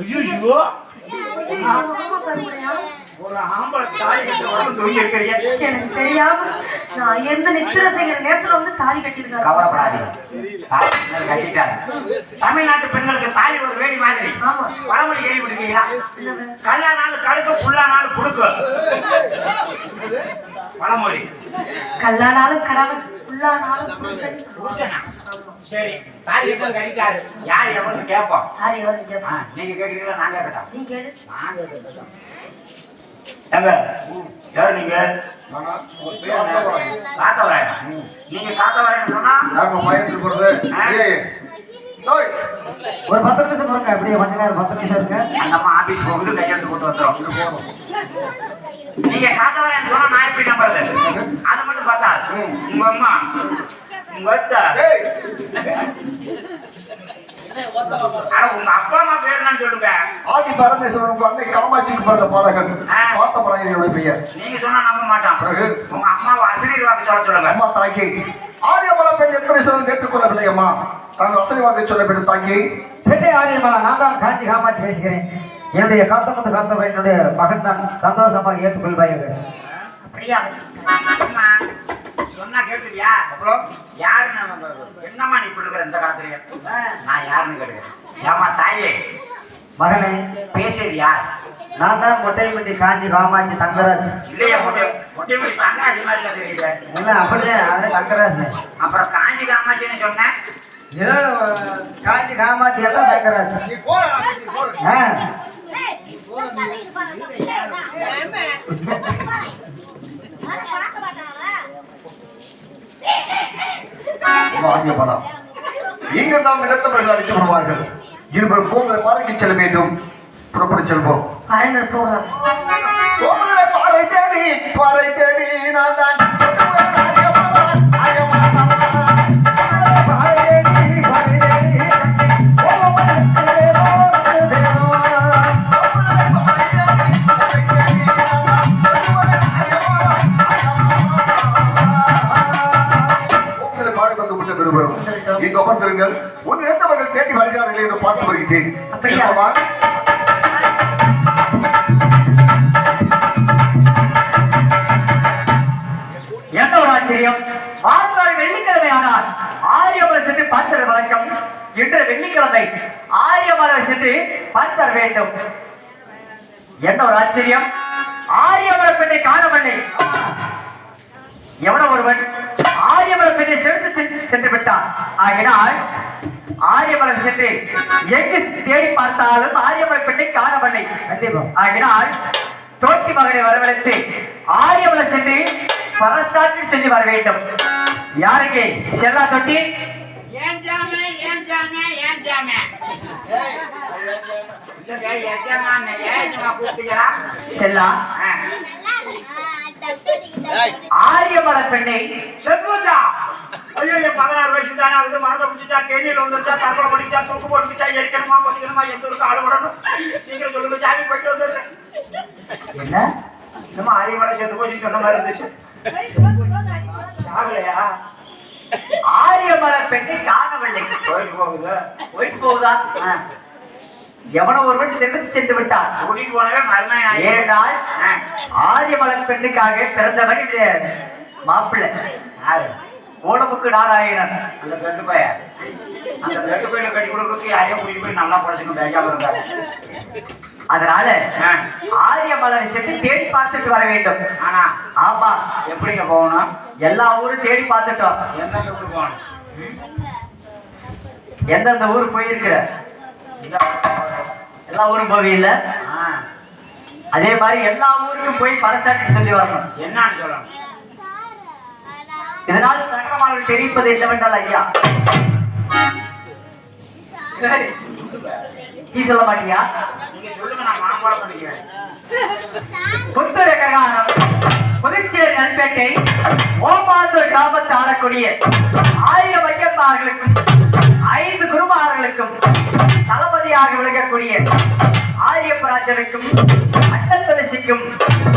ஐயோ. ஒரு ஆம்பளை தாலி கட்ட எனக்கு தெரியாம நான் எந்த நித்திர செய்கிற நேரத்துல வந்து தாலி கட்டியிருக்காரு கவலைப்படாதீங்க கட்டிட்டாரு தமிழ்நாட்டு பெண்களுக்கு தாலி ஒரு வேடி மாதிரி. பழமொழி கேள்விப்பட்டிருக்கீங்களா கல்யாணம் கடுக்கு புல்லானாலும் குடுக்கு பழமொழி கல்லானாலும். புருஷனா? சரி தாலி கட்டது கட்டிட்டாரு. யார் எவன்னு கேட்போம்? நீங்க கேட்குறீங்களா நான் கேட்கட்டா? நீ கேளு. நான் கேட்கட்டா? ஏங்க யார் நீங்க? நானா? உங்க பேர் என்ன? காத்தவராயா நீங்க காத்தவராயன்னு சொன்னா போறது? ஒரு பத்து நிமிஷம் இருங்க அப்படியே கொஞ்ச நேரம் பத்து நிமிஷம் இருங்க. அந்த அம்மா ஆபீஸ் போகுது கையெழுத்து போட்டு வந்துடும். நீங்க காத்தவராயன்னு சொன்னா நான் எப்படி நம்புறது? அதை பார்த்தா உங்க அம்மா உங்க அத்தை டேய், ஆனா உங்க அப்பா அம்மா பேர் என்னன்னு சொல்லுங்க. ஆதி பரமேஸ்வரன் உங்க அன்னை காமாட்சிக்கு பிறந்த பாலகன். ஆ. பார்த்தபராயனுடைய பெயர். நீங்க சொன்னா நம்ப மாட்டான். பிறகு? உங்க அம்மாவை அசிரியர் சொல்ல சொல்லுங்க. அம்மா தாக்கி ஆரியமல பெண் எத்தனை சொல்ல கேட்டுக்கொள்ளவில்லை அம்மா? தாங்கள் வசதி வாக்கு சொல்ல வேண்டும் தாக்கி பெண்ணே ஆரியமலா நான் தான் காஞ்சி காமாட்சி பேசுகிறேன். என்னுடைய காத்தமுத்து காத்தவன் என்னுடைய மகன் தான் சந்தோஷமாக ஏற்றுக்கொள்வாயாக. அப்படியா? அம்மா, சொன்னா அப்புறம்? யாருன்னு நம்ம- என்னம்மா நீ இப்படி இருக்கிற இந்த காலத்துலயே? நான் யாருன்னு கேட்டுக்கிறேன். ஏமா தாயே? மகனே பேசியது யார்? நான் தான் மொட்டைப்பட்டி காஞ்சி காமாட்சி தங்கராஜ். இல்லையா மொட்டை மொட்டை மொழி தங்காசி மாதிரி தெரியுது. இல்லை அப்படிதான் அது தங்கராஜ். அப்புறம் காஞ்சி காமாட்சின்னு சொன்னேன் ஏதோ காஞ்சி காமாட்சி எல்லாம் தங்கராஜ். போற நான் பேசி போறேன் ஆ ஆரியமலா இங்கு நாம் இடத்தவர்கள் அழைக்கப்படுவார்கள் இருவர் கோவிலை பார்க்க செல்ல வேண்டும். புறப்பட செல்வோம். பாறை தேடி பாறை தேடி நான் தான். அமர்ந்திருங்கள். உன் இடத்தவர்கள் தேடி வருகிறார்கள் என்று பார்த்து வருகிறேன். அப்படியா? செல்வமா? என்ன ஒரு ஆச்சரியம்? வாழ்நாள் வெள்ளிக்கிழமை ஆனால் ஆரியமலை சென்று பார்த்தர வழக்கம் இன்று வெள்ளிக்கிழமை ஆரியமலை சென்று பார்த்தர வேண்டும். என்ன ஒரு ஆச்சரியம்? ஆரியமலை பெண்ணை காணவில்லை. எவனோ ஒருவன் ஆரியமலை சேர்ந்து செலுத்து சென்று- சென்று விட்டான். ஆகினால் ஆரியமலை சென்று எங்கு தேடி பார்த்தாலும் ஆரியமலை பெண்ணை காணவில்லை. ஆகினால் தோட்டி மகனை வரவழைத்து ஆரியமலை சென்று பரசாற்றில் சென்று வர வேண்டும். யாருக்கு? செல்லா தொட்டி? ஏன் ஜாமே ஏன் ஜாமே ஏன் ஜாமே? செல்லா. ஆரியமலை பெண்ணை செத்துவச்சா ஐயோ என் பதினாறு வயசு தானே ஆகுது. மரத்தை பிடிச்சா கேணியில் வந்துருச்சா தற்கொலை பண்ணிச்சா தூக்கு போட்டுச்சா எரிக்கணுமா பொதிக்கணுமா எந்த ஊருக்கு ஆள் விடணும் சீக்கிரம் சொல்லுங்க சாமி போயிட்டு வந்துடுறேன். என்ன? நம்ம ஆரியமலை செத்து போச்சு சொன்ன மாதிரி இருந்துச்சு. ஆரியமலை பெண்ணை காணவில்லை. போயிட்டு போகுது. போயிட்டு போகுதா? எவனோ ஒருவன் சென்று சென்று விட்டான். கூட்டிட்டு போனவே ஏழு நாள் ஆரியமலை பெண்ணுக்காக பிறந்தவன் மாப்பிள்ளை. ஓடமுக்கு நாராயணன். அந்த பெட்டு பைய. அந்த பெட்டு பையில கட்டி கொடுக்கறதுக்கு யாரையும் கூட்டிட்டு போய் நல்லா பழச்சுக்கணும் பேஜாம இருந்தாரு அதனால ஆ. ஆரியமலரை சென்று தேடி பார்த்துட்டு வர வேண்டும். ஆனா ஆமா எப்படிங்க போகணும்? எல்லா ஊரும் தேடி பார்த்துட்டோம். எந்த ஊருக்கு போகணும்? எந்தெந்த ஊர் போயிருக்கிற? எல்லா ஊரும் ஆ, அதே மாதிரி எல்லா ஊருக்கும் போய் பரசாட்டி சொல்லி வரணும். என்னன்னு சொல்லணும்? இதனால் சக்கரமாளர்கள் தெரிவிப்பது என்னவென்றால் ஐயா? நீ சொல்ல மாட்டியா? நீங்க நான் புத்தூர் கரகாரம் புதுச்சேரி நண்பேட்டை ஓமாந்தூர் கிராமத்தை ஆடக்கூடிய ஆயிரம் ஐயத்தார்களுக்கும் ஐந்து குருமார்களுக்கும் தளபதியாக விளங்கக்கூடிய ஆரியப்பராஜ ராஜனுக்கும்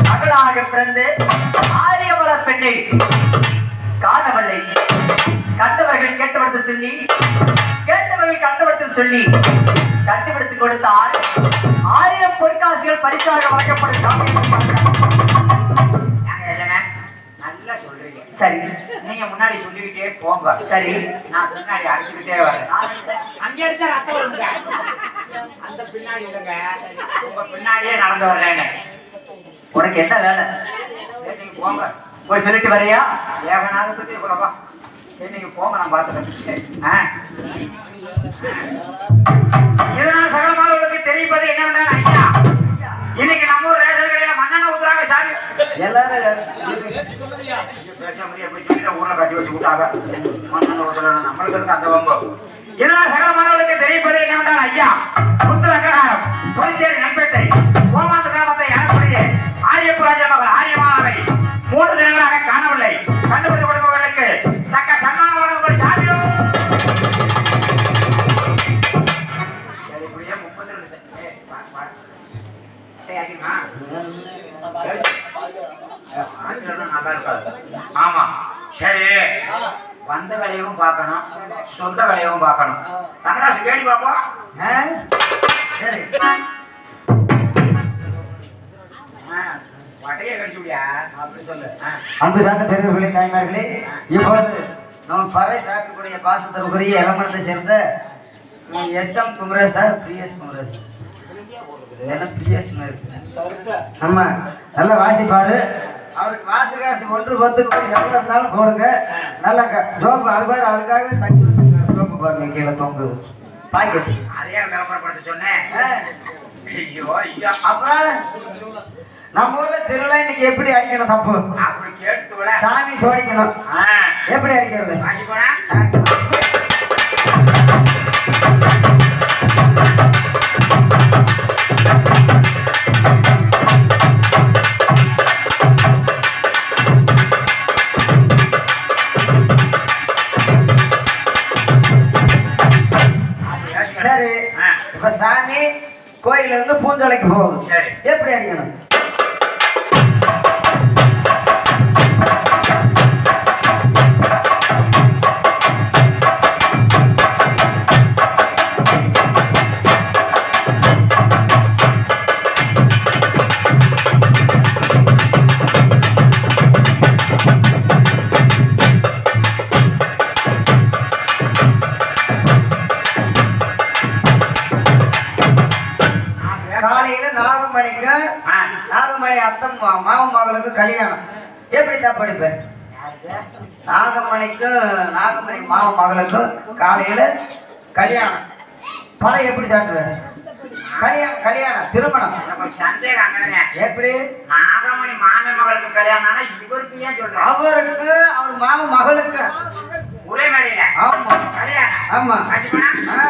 மகளாக பிறந்து ஆரியவர பெண்ணை சொல்லி கேட்டவர்கள் கண்டவர்கள் சொல்லி கண்டுபிடித்து கொடுத்தால் ஆயிரம் பொற்காசுகள் பரிசாக வழங்கப்படும் நல்லா சொல்றீங்க. சரி. நீங்க முன்னாடி சொல்லிக்கிட்டே போங்க. சரி. நான் பின்னாடி அடிச்சுக்கிட்டே வரேன். அங்க அடிச்சா ரத்தம் வருங்க. அந்த பின்னாடி இல்லைங்க. உங்க பின்னாடியே நடந்து வர்றேங்க உனக்கு என்ன வேலை? போங்க. போய் சொல்லிட்டு வரியா? ஏகநாதத்துக்கு இவ்வளவா சரி நீங்க போங்க நான் பார்த்துக்கிறேன் ஆ. இதனால் தெரிவிப்பது என்னவென்றால் ஐயா இன்னைக்கு நம்ம ஊர் ரேஷன் கடையில மண்ணெண்ண ஊத்துறாங்க சாமி. எல்லாரும் ஊர்ல கட்டி வச்சு விட்டாங்க மண்ணெண்ண ஊத்துறாங்க நம்மளுக்கு இருக்கு அந்த வம்பு? இதனால் சகலமானவர்களுக்கு தெரிவிப்பது என்னவென்றால் ஐயா புத்தரகராரம் புதுச்சேரி நண்பேட்டை கோமாந்த கிராமத்தை எனக்கூடிய ஆரியப்புராஜ மகள் ஆரியமானவை மூன்று தினங்களாக காணவில்லை. கண்டுபிடித்து நல்லா இருக்காது. ஆமா. சரி. வந்த வேலையும் பார்க்கணும். சொந்த வேலையும் பார்க்கணும். தங்கராசு கேடி பாப்போம் ஆ? சரி. வட்டையே கடிச்சு விடியா? அப்படி சொல்லு. ஆ. அன்பு சார்ந்த பெருமைகளே தாய்மார்களே இப்பொழுது நம்ம பறை சாக்கக்கூடிய பாசத்திற்குரிய இளமணத்தை சேர்ந்த S M Kumaresh sir PS Kumaresh என்ன பிஎஸ் இருக்கு நம்ம நல்லா வாசிப்பாரு. அவருக்கு வாத்து காசு ஒன்று பத்துக்கு போய் எவ்வளோ இருந்தாலும் போடுங்க. நல்லா ஜோப்பு அது பாரு அதுக்காக வச்சிருக்காரு. ஜோப்பு பாருங்க கீழே தொங்குது. பாக்கெட். அதையே விளம்பரப்படுத்த சொன்னேன். ஐயோ ஐயோ. அப்புறம்? நம்ம ஊர்ல திருவிழா இன்னைக்கு எப்படி அடிக்கணும் தப்பு? அப்படி கேட்டு சாமி சோடிக்கணும். எப்படி அடிக்கிறது? எப்படி மாமன் மகளுக்கு கல்யாணம். எப்படி தப்படிப்ப நாகமணிக்கும் நாகமணி மாமன் மகளுக்கும் காலையில கல்யாணம். பணம் எப்படி சாப்பிடுவேன் கல்யாணம் கல்யாணம் திருமணம். ஒரு சந்தேகம் எப்படி? நாகமணி மாமன் மகளுக்கு கல்யாணம் ஆனா இவருக்கு ஏன் சொல்றேன் அவருக்கு அவர் மாமன் மகளுக்கு. ஒரே மேடையில ஆமா. கல்யாணம். ஆமா ஆ.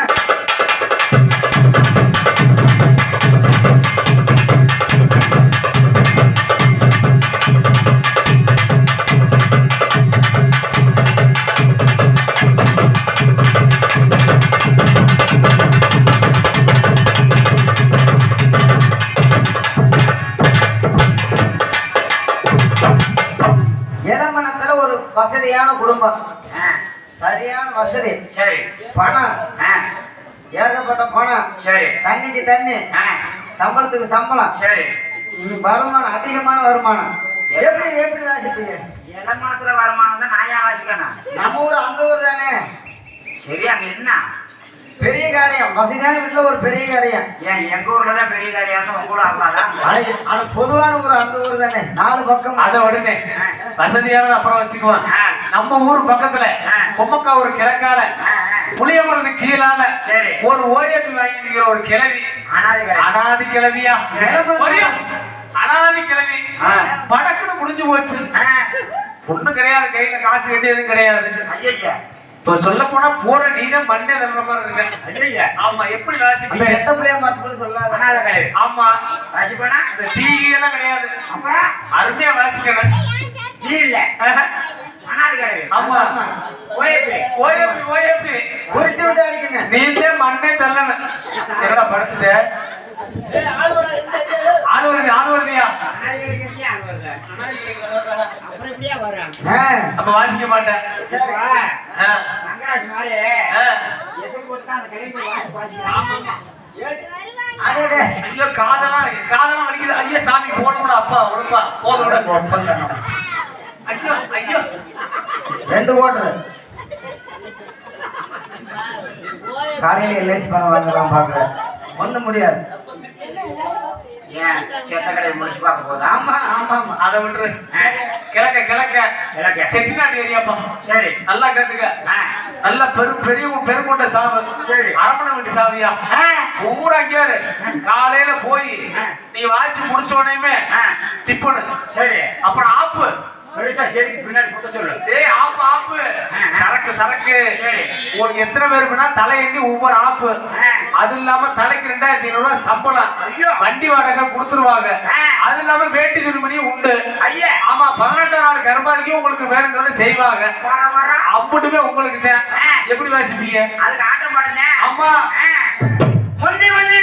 பணம் சரி. தண்ணிக்கு தண்ணி. சம்பளத்துக்கு சம்பளம். சரி. வருமானம் அதிகமான வருமானம். எப்படி எப்படி வாசிப்பீங்க? இடமாத்திர வருமானம் தான் நான் ஏன் வாசிக்கணும்? நம்ம ஊர் அந்த ஊர் தானே. சரி அங்க என்ன? பெரிய காரியம். வசதியான வீட்டுல ஒரு பெரிய காரியம். ஏன் எங்க ஊர்ல தான் பெரிய காரியம்? உங்க கூட ஆகலாதான் அது அது பொதுவான ஊர் அந்த ஊர் தானே. நாலு பக்கம். அத உடனே. வசதியானது அப்புறம் வச்சுக்குவோம். நம்ம ஊர் பக்கத்துல. பொம்மக்கா ஒரு கிழக்கால. புளியமரது கீழால சரி. ஒரு ஓயத்தில் வாங்கிக்கிற ஒரு கிழவி. அனாதை கிழவியா? அனாதி கிழவி. படக்குன்னு முடிஞ்சு போச்சு. ஒண்ணும் கிடையாது கையில காசு கட்டி எதுவும் கிடையாது. இப்போ சொல்ல போனா போற நீதான் மண்டே தள்ளுற மாதிரி இருக்க. ஆமா எப்படி அந்த வாசிப்பீங்க ரெட்ட பிள்ளைய மாத்து சொல்லாத. ஆமா. வாசிப்பேனா? இந்த டீ எல்லாம் கிடையாது அருமையா வாசிக்கணும். நீ இல்ல. ஆமா. நீந்தே மண்ணே தள்ளன என்னடா படுத்துட்டு? ஆள் வருது? ஆள் வருதியா வாசிக்க மாட்டேன். ஐயோ காதெல்லாம் இருக்கு. காதெல்லாம் வலிக்குது. ஐயோ சாமி போடணும் அப்பா உடம்பா போதும் ஐயோ ஐயோ. ரெண்டு ஓட்டுறேன் காலையில லேஸ் பண்ண வாங்கலாம் பாக்குறேன் ஒண்ணும் முடியாது. ஏன்? கடையை முடிச்சு பார்க்க போதா ஆமா ஆமா ஆமா. அதை விட்டுரு. கிழக்க கிழக்க. கிழக்க. செட்டிநாட்டு ஏரியாப்பா. சரி. நல்லா கேட்டுக்க. நல்ல பெரு பெரிய பெருங்கொண்ட சாவு. சரி. அரமணை வீட்டு சாவியா. ஊரா கேரு காலையில போய். நீ வாட்சி முடிச்ச உடனே. டிப்பனு. சரி. அப்புறம் ஆப்பு. பெருசா செடிக்கு பின்னாடி குத்த சொல்லு டேய் ஆப்பு ஆப்பு. சரக்கு சரக்கு. சரி. உனக்கு எத்தனை பேருக்குன்னா தலை எண்ணி ஒவ்வொரு ஆப்பு. அது இல்லாம தலைக்கு ரெண்டாயிரத்தி ஐநூறு ரூபாய் சம்பளம். ஐயோ. வண்டி வாடகை கொடுத்துருவாங்க. அது இல்லாம வேட்டி துணிமணி உண்டு. ஐயா. ஆமா பதினெட்டாம் நாள் கர்ப்பாதிக்கும் உங்களுக்கு வேணுங்கிறத செய்வாங்க. அம்புட்டுமே உங்களுக்கு. எப்படி வாசிப்பீங்க? அதுக்கு ஆட்டம் பாடுங்க. முந்தி முந்தி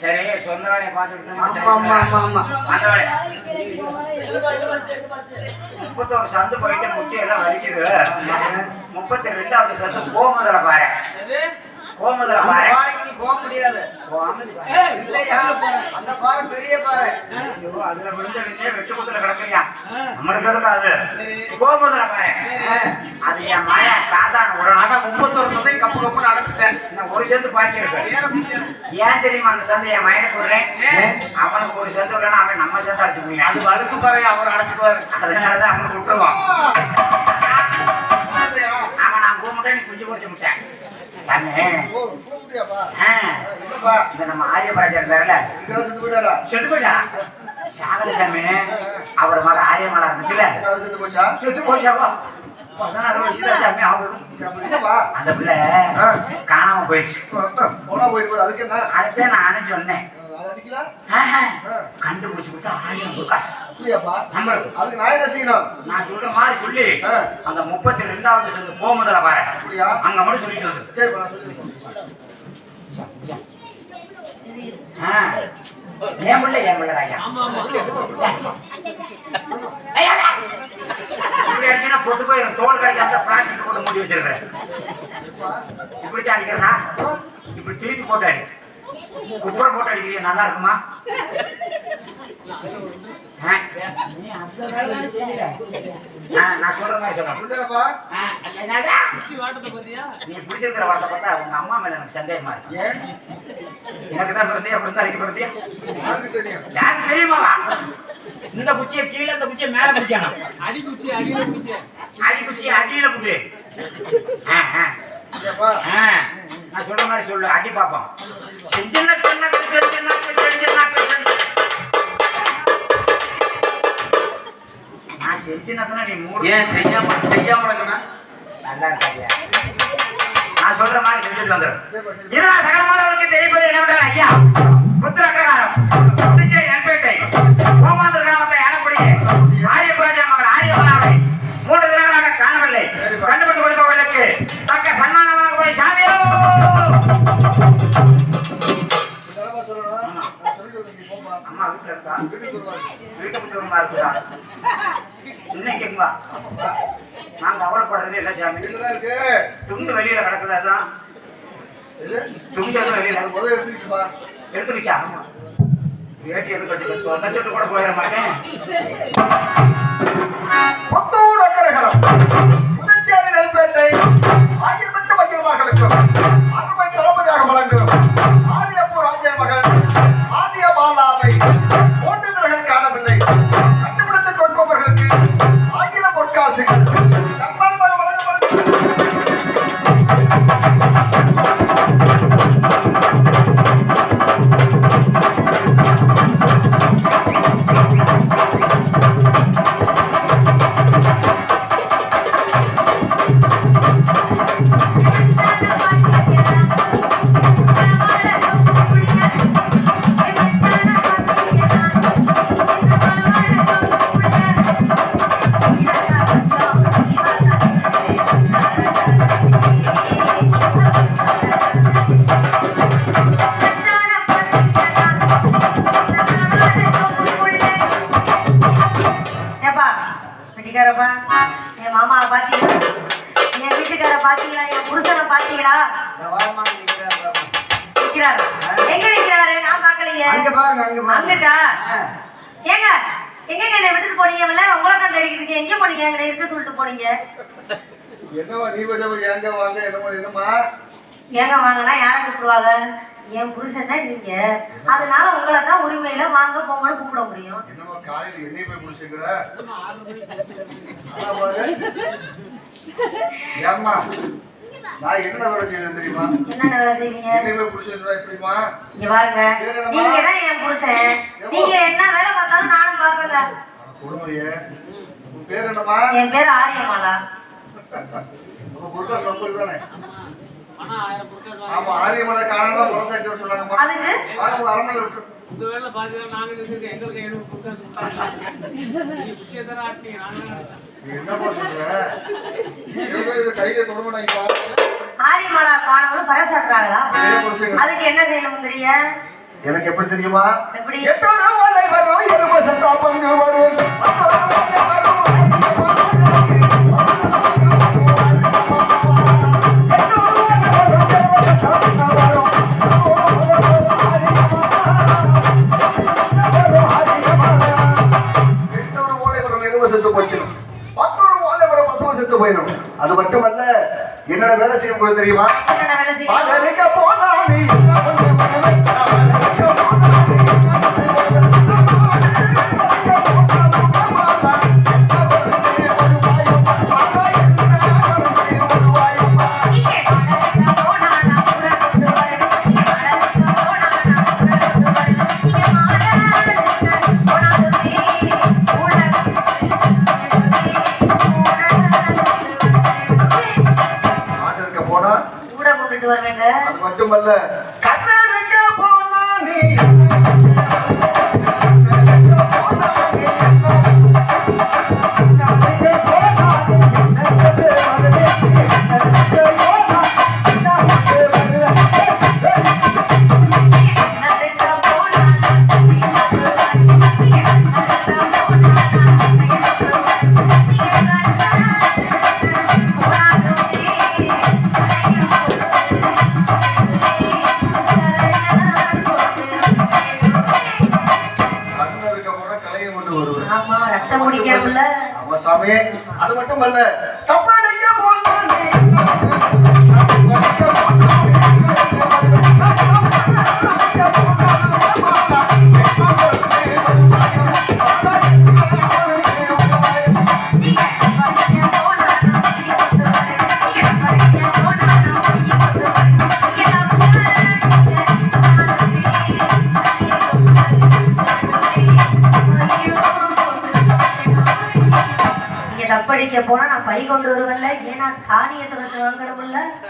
சரி சொந்த வேலையை பார்த்துட்டு ஆமா ஆமா. முப்பத்தோரு சந்து போயிட்டு முட்டி எல்லாம் வலிக்குது முப்பத்தி ரெண்டாவது சந்து கோமுதல பாரு போக முடியாது. பாரு. இல்லையா அந்த பாறை பெரிய பாறை. அதுல விழுந்துடுச்சே, வெட்டு குத்துல கிடக்குறியா? நம்மளுக்கு எதுக்கு அது? அது என் மகன் சாதாரண. ஒரு ஆனா முப்பத்தொரு சந்தையும் கப்பு கப்புன்னு அடைச்சிட்டேன். இன்னும் ஒரு சந்து பாக்கி இருக்கு. ஏன் தெரியுமா அந்த சந்தை என் மகனுக்கு விடுறேன் அவனுக்கு ஒரு சந்து இல்லைன்னா அவன் நம்ம சந்தை அடிச்சு போய் அது வழுக்கு பாறை அவர் அடைச்சுக்குவாரு. அதனாலதான் அவனுக்கு விட்டுருவான் நம்ம ஆரியபராஜர் இங்க செத்து போச்சா சாகல சாமி அவர் மக ஆரியமலா இருந்துச்சுல செத்து போச்சா செத்து போச்சாப்பா பதினாறு சாமி அந்த பிள்ளை. காணாம போயிடுச்சு. அதுதான் நானும் சொன்னேன். ஆ. கண்டுபிடிச்சு கொடுத்தா ஆயிரம் ரூபாய் காசு. அப்படியாப்பா? நம்மளுக்கு. அதுக்கு நான் என்ன செய்யணும்? நான் சொல்ற மாதிரி சொல்லி. அந்த முப்பத்தி ரெண்டாவது சொல்லு போமுதல பாரு. அப்படியா? அங்க மட்டும் சொல்லிட்டு வந்து சரிப்பா நான் சொல்லி. என் பிள்ளை என் பிள்ளை ஐயா இப்படி அடிச்சீங்கன்னா பொட்டு போயிடும் தோல் கடைக்கு அந்த பிளாஸ்டிக் போட்டு மூடி வச்சிருக்கிறேன் இப்படி அடிக்கிறதா இப்படி திருப்பி போட்டு அடி. குப்புற போட்டு அடிக்கிறீங்க நல்லா இருக்குமா? நான் சொல்ற மாதிரி சொல்லணும். புரியுதாப்பா ஆ, என்னடா? நீ பிடிச்சிருக்கிற வார்த்தை பார்த்தா உங்க அம்மா மேல எனக்கு சந்தேகமா இருக்கு. எனக்கு தான் அப்படி தான் யாருக்கு தெரியுமாவா இந்த குச்சியை கீழே இந்த குச்சியை மேல குடிக்கணும் அடி குச்சி அடியில குச்சி அடி குச்சியை அடியில ஆ, ஏப்பா ஆ. நான் சொல்ற மாதிரி சொல்லு அடி பாப்போம் செஞ்சன கண்ணக்கு செஞ்சனாக்கு செஞ்சனாக்கு செஞ்ச நான் செஞ்சினதுன்னா நீ மூணு ஏன் செய்யாம செய்யாம இருக்கனா நல்லா இருக்காங்க நான் சொல்ற மாதிரி செஞ்சுட்டு வந்துடும் சகலமானவர்களுக்கு தெரிவிப்பது என்னவென்றால் ஐயா புத்திர அககாரம் வீட்டுல இருக்கா வீட்டுக்கு தூரமா இருக்குதா இன்னைக்கு எங்க நான் கவலைப்படுறது இல்லை சாமி வீட்டுலதான் இருக்கு துண்டு வெளியில கிடக்குது அதான் இது துண்டு எதுவும் வெளியில அது முதல்ல எடுத்துக்கிச்சுப்பா எடுத்துக்கிச்சா வேட்டி எதுக்கு எடுத்துக்கிட்டு ஒரு லட்சத்துக்கு கூட போயிட மாட்டேன் புத்தூர் அக்கரகரம். புதுச்சேரி நெல்பேட்டை ஆயிரமெட்டு மையம் மகளுக்கும் அருமை தளபதியாக வழங்கும் ஆரியப்பூர் ராஜ்ய மகன் என்னை போனீங்கல்ல உங்களை தான் தேடிக்கிட்டு எங்க போனீங்க? எங்க இருக்க சொல்லிட்டு போனீங்க? என்னவா நீ வச்சவங்க எங்க வாங்க என்னமா என்னமா ஏங்க வாங்கினா யாரை கூப்பிடுவாங்க? என் புருஷன் தான் நீங்க. அதனால உங்களை தான் உரிமையில வாங்க போங்கன்னு கூப்பிட முடியும். என்னமா காலையில என்னைய போய் பாரு. ஏம்மா நான் என்ன வேலை செய்யணும் தெரியுமா? என்னென்ன வேலை செய்வீங்க? என்னைய போய் முடிச்சுக்கிறா எப்படிமா இங்க பாருங்க. நீங்க தான் என் புருஷன். நீங்க என்ன வேலை பார்த்தாலும் நானும் பார்ப்பேங்க. கொடுமையே உன் பேர் என்னம்மா? என் பேர் ஆரியமாலா உங்க பொருட்கள் நம்பர் தானே? ஆமா ஆரியமலை காணலாம் புறசாட்டி சொன்னாங்கம்மா அதுக்கு? பாருங்க, அரண்மனை இருக்கு. உங்க வேலை பாத்தீங்கன்னா நாங்க நினைச்சிருக்கோம் எங்களுக்கு எழுபது கொடுக்க நீங்க புத்திய தர ஆட்டீங்க நாங்க நீ என்னம்மா சொல்ற ஏதோ இது கையில தொடங்கணும்ப்பா ஆரியமாலா காணவங்களும் என்ன புருஷங்க. அதுக்கு என்ன செய்யணும் தெரிய எனக்கு எப்படி தெரியுமா? எட்டோரு வலை வரும்? எரும சட்டா பங்கு வரும். போயிடும். அது மட்டுமல்ல என்னோட வேலை செய்யும் தெரியுமா? என்னென்ன போனாமி மட்டுமல்ல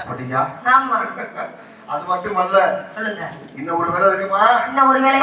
அப்படியா? ஆமா. அது மட்டுமல்ல. சொல்லுங்க. இன்னும் ஒரு வேலை இருக்குமா? இன்னும் ஒரு வேலை